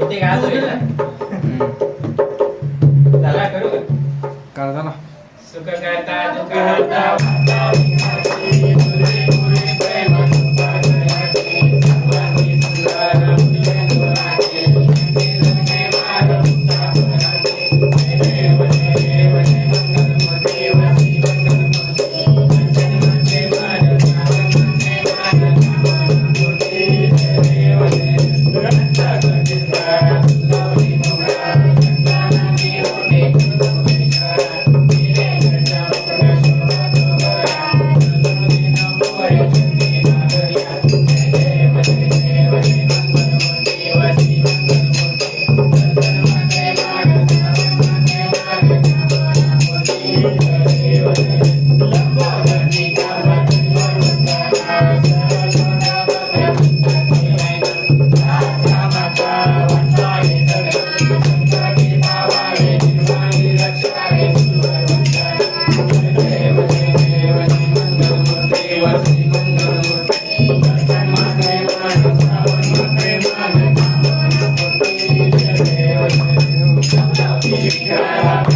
होते का आज होईल ना करू का झाला सुख करता दुःख हरता Yeah.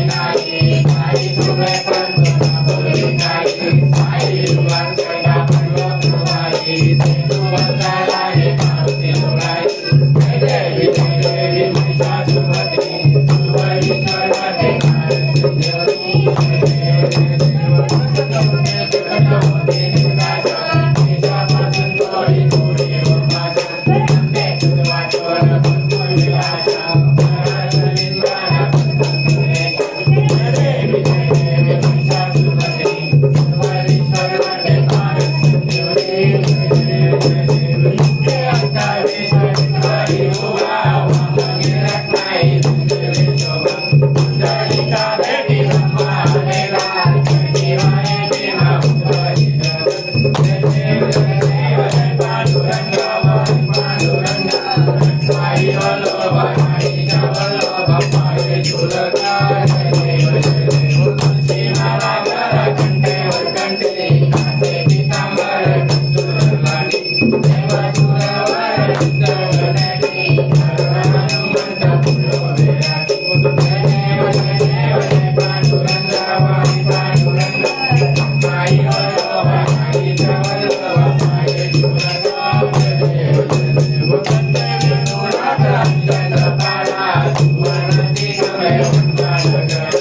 I Nagini, Nagini, Nagini, Nagini, Nagini, Nagini,